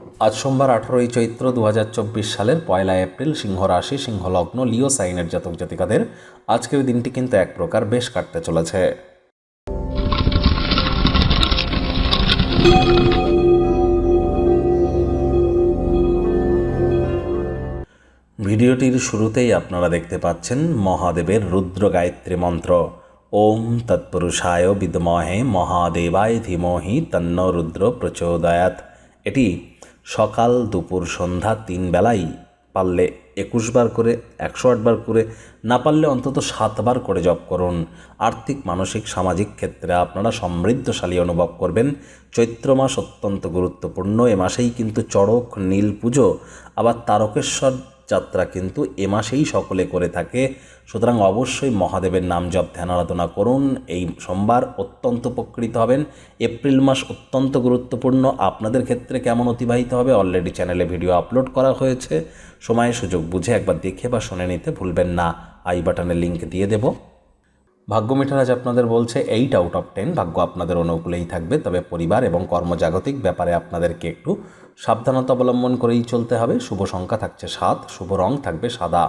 আজ সোমবার আঠারোই চৈত্র দু হাজার চব্বিশ সালের পয়লা এপ্রিল সিংহ রাশি, সিংহ লগ্ন, লিও সাইনের জাতক জাতিকাদের আজকের দিনটি কিন্তু এক প্রকার বেশ কাটতে চলেছে। ভিডিওটির শুরুতেই আপনারা দেখতে পাচ্ছেন মহাদেবের রুদ্র গায়ত্রী মন্ত্র। ওম তৎপুরুষায় বিদমহে মহাদেবায় ধীমহি তন্ন রুদ্র প্রচোদয়াত এটি সকাল দুপুর সন্ধ্যা তিন বেলাই পারলে একুশ বার করে, একশো আটবার করে, না পারলে অন্তত সাতবার করে জপ করুন। আর্থিক, মানসিক, সামাজিক ক্ষেত্রে আপনারা সমৃদ্ধশালী অনুভব করবেন। চৈত্র মাস অত্যন্ত গুরুত্বপূর্ণ, এ মাসেই কিন্তু চড়ক, নীল পুজো, আবার তারকেশ্বর যাত্রা কিন্তু এ মাসেই সকলে করে থাকে। সুতরাং অবশ্যই মহাদেবের নাম জপ, ধ্যান, আরাধনা করুন। এই সোমবার অত্যন্ত উপকৃত হবেন। এপ্রিল মাস অত্যন্ত গুরুত্বপূর্ণ। আপনাদের ক্ষেত্রে কেমন অতিবাহিত হবে অলরেডি চ্যানেলে ভিডিও আপলোড করা হয়েছে। সময়ের সুযোগ বুঝে একবার দেখে বা শুনে নিতে ভুলবেন না। আই বাটনের লিঙ্ক দিয়ে দেবো। ভাগ্য মিঠারাজ আপনাদের বলছে এইট আউট অফ টেন ভাগ্য আপনাদের অনুকূলেই থাকবে, তবে পরিবার এবং কর্মজাগতিক ব্যাপারে আপনাদেরকে একটু সাবধানতা অবলম্বন করেই চলতে হবে। শুভ সংখ্যা থাকছে সাত, শুভ রং থাকবে সাদা।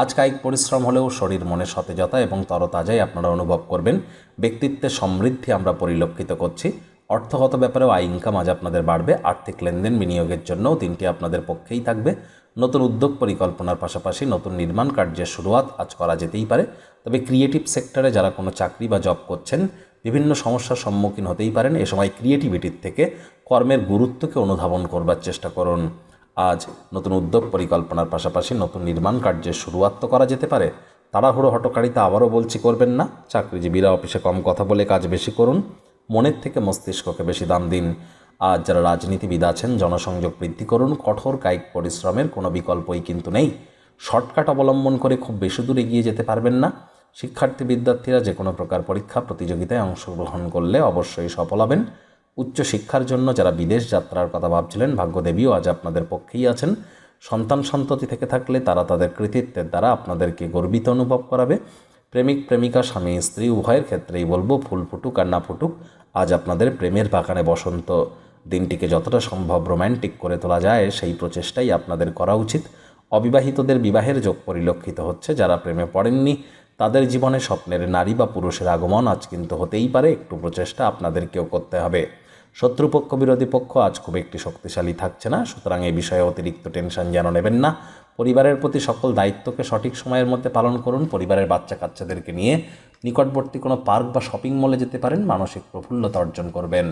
আজ কায়িক পরিশ্রম হলেও শরীর মনে সতেজতা এবং তরতাজাই আপনারা অনুভব করবেন। ব্যক্তিত্বের সমৃদ্ধি আমরা পরিলক্ষিত করছি। অর্থগত ব্যাপারেও আয় ইনকাম আজ আপনাদের বাড়বে। আর্থিক লেনদেন বিনিয়োগের জন্যও দিনটি আপনাদের পক্ষেই থাকবে। নতুন উদ্যোগ পরিকল্পনার পাশাপাশি নতুন নির্মাণ কার্যের শুরুয়াত আজ করা যেতেই পারে। তবে ক্রিয়েটিভ সেক্টরে যারা কোনো চাকরি বা জব করছেন, বিভিন্ন সমস্যার সম্মুখীন হতেই পারেন। এ সময় ক্রিয়েটিভিটির থেকে কর্মের গুরুত্বকে অনুধাবন করবার চেষ্টা করুন। আজ নতুন উদ্যোগ পরিকল্পনার পাশাপাশি নতুন নির্মাণ কার্যের শুরুয়াত তো করা যেতে পারে। তাড়াহুড়ো হটকারিতা আবারও বলছি করবেন না। চাকরিজীবীরা অফিসে কম কথা বলে কাজ বেশি করুন। মনের থেকে মস্তিষ্ককে বেশি দাম দিন। আজ যারা রাজনীতিবিদ আছেন, জনসংযোগ বৃদ্ধি করুন, কঠোর কায়িক পরিশ্রমের কোনো বিকল্পই কিন্তু নেই। শর্টকাট অবলম্বন করে খুব বেশি দূর এগিয়ে যেতে পারবেন না। শিক্ষার্থী বিদ্যার্থীরা যে কোনো প্রকার পরীক্ষা প্রতিযোগিতায় অংশগ্রহণ করলে অবশ্যই সফল হবেন। উচ্চ শিক্ষার জন্য যারা বিদেশ যাত্রার কথা ভাবছিলেন, ভাগ্যদেবীও আজ আপনাদের পক্ষেই আছেন। সন্তান সন্ততি থেকে থাকলে তারা তাদের কৃতিত্বের দ্বারা আপনাদেরকে গর্বিত অনুভব করাবে। প্রেমিক, প্রেমিকা, স্বামী, স্ত্রী, উভয়ের ক্ষেত্রেই বলব, ফুল ফুটুক আর না ফুটুক, আজ আপনাদের প্রেমের বাগানে বসন্ত দিনটিকে যতটা সম্ভব রোম্যান্টিক করে তোলা যায়, সেই প্রচেষ্টাই আপনাদের করা উচিত। অবিবাহিতদের বিবাহের যোগ পরিলক্ষিত হচ্ছে, যারা প্রেমে পড়েননি, তাদের জীবনে স্বপ্নের নারী বা পুরুষের আগমন আজ কিন্তু হতেই পারে, একটু প্রচেষ্টা আপনাদেরকেও করতে হবে। শত্রুপক্ষ, বিরোধী পক্ষ আজ খুব একটি শক্তিশালী থাকছে না, সুতরাং এই বিষয়ে অতিরিক্ত টেনশন যেন নেবেন না। পরিবারের প্রতি সকল দায়িত্বকে সঠিক সময়ের মধ্যে পালন করুন, পরিবারের বাচ্চা কাচ্চাদেরকে নিয়ে নিকটবর্তী কোনো পার্ক বা শপিং মলে যেতে পারেন, মানসিক প্রফুল্লতা অর্জন করবেন।